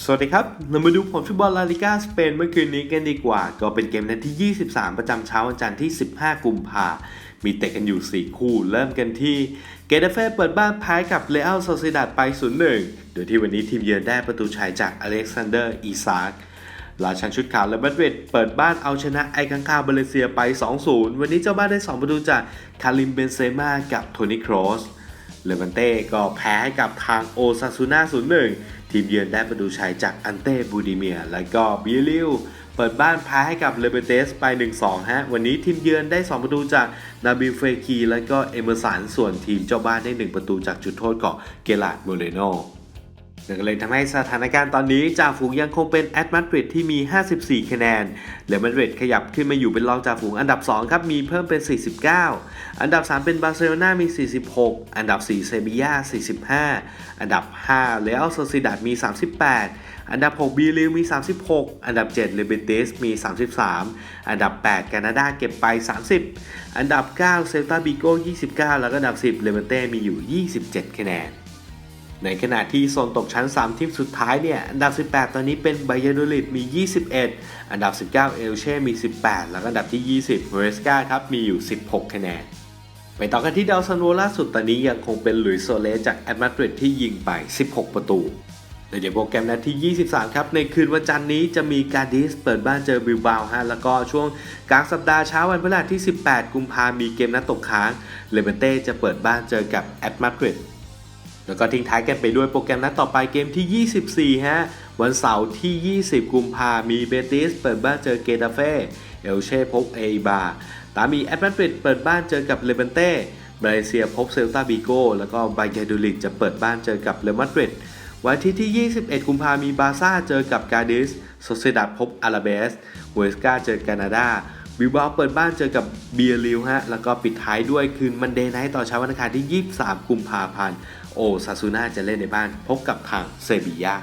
สวัสดีครับ เรามาดูผลฟุตบอลลาลิกาสเปนเมื่อคืนนี้กันดีกว่า ก็เป็นเกมนัดที่ 23 ประจำเช้าวันจันทร์ที่ 15 กุมภามีเตะกันอยู่ 4 คู่ เริ่มกันที่ เกเดเฟ่เปิดบ้านแพ้กับเรอัลโซซิดาดไป 0-1 โดยที่วันนี้ทีมเยือนได้ประตูชัยจากอเล็กซานเดอร์ อีซากราชันชุดขาวและมาดริดเปิดบ้านเอาชนะไอคังคาเบเลเซียไป 2-0 วันนี้เจ้าบ้านได้ 2 ประตูจากคาริมเบนเซม่ากับโทนี่ครอสเลวันเต้ก็แพ้ให้กับทางโอซาซูน่า 0-1 ทีมเยือนได้ประตูชัยจากอันเต้บูดิเมีย และก็บิลิวเปิดบ้านแพ้ให้กับเลเบเตสไป 1-2 ฮะ วันนี้ทีมเยือนได้ 2 ประตูจากนาบิเฟคี และก็เอเมอร์สันส่วนทีมเจ้าบ้านได้ 1 ประตูจากจุดโทษของเกลาดโมเรโน นั่นก็เลยทำให้สถานการณ์ตอนนี้จ่าฝูงยังคงเป็นแอตมาดริดที่มี 54 คะแนนและมาดริดขยับขึ้นมาอยู่เป็นรองจ่าฝูงอันดับ 2 ครับมีเพิ่มเป็น 49 อันดับ 3 เป็นบาร์เซโลนามี 46 อันดับ 4 เซบีย่า 45 อันดับ 5เรอัลโซซิดาดมี 38 อันดับ 6 บีลิวมี 36 อันดับ 7 เลเบเตสมี 33 อันดับ 8 แคนาดาเก็บไป 30 อันดับ 9 เซลตาบิโก้29 แล้วก็อันดับ 10 เลเบเต้มีอยู่ 27 คะแนน ในขณะที่โซนตกชั้น 3 ทีมสุดท้ายเนี่ย อันดับ 18 ตอนนี้เป็นไบเยโดลิดมี 21 อันดับ 19 เอลเช่ มี 18 แล้วก็อันดับที่ 20เวสกาครับ มีอยู่ 16 คะแนน ไปต่อกันที่ดาวซันโวล่าสุดตอนนี้ยังคงเป็นหลุยส์โซเลสจากแอตมาดริดที่ยิงไป 16 ประตูในเดี๋ยวโปรแกรมนัดที่ 23 ครับ ในคืนวันจันทร์นี้จะมีการดิสเปิดบ้านเจอบิลบาโฮะ แล้วก็ช่วงกลางสัปดาห์เช้าวันพฤหัสที่ 18 กุมภามีเกมนัดตกค้าง เลเบนเต้จะเปิดบ้านเจอกับแอตมาดริด แล้วก็ทิ้งท้ายกันไปด้วยโปรแกรมนัดต่อไปเกมที่ 24 ฮะ วันเสาร์ที่ 20 กุมภามีเบติสเปิดบ้านเจอเกตาเฟ่เอลเช่พบเอบาตามีแอตมาดริดเปิดบ้านเจอกับเลเวนเต้บราเซียพบเซลตาบิโกแล้วก็บเยดูลิดจะเปิดบ้านเจอกับเรอัลมาดริดวันอาที่ที่ 21 กุมภามีบาซ่าเจอกับกาดิสโซเซดัดพบอาราเบสเวสกาเจอแคนาดาบิบาเปิดบ้านเจอกับเบียริวฮะ แล้วก็ปิดท้ายด้วยคืนมันเดย์ไนท์ต่อเช้าวันอังคารที่ 23 กุมภาพันธ์ โอซาซูน่าจะเล่นในบ้านพบกับทางเซบียา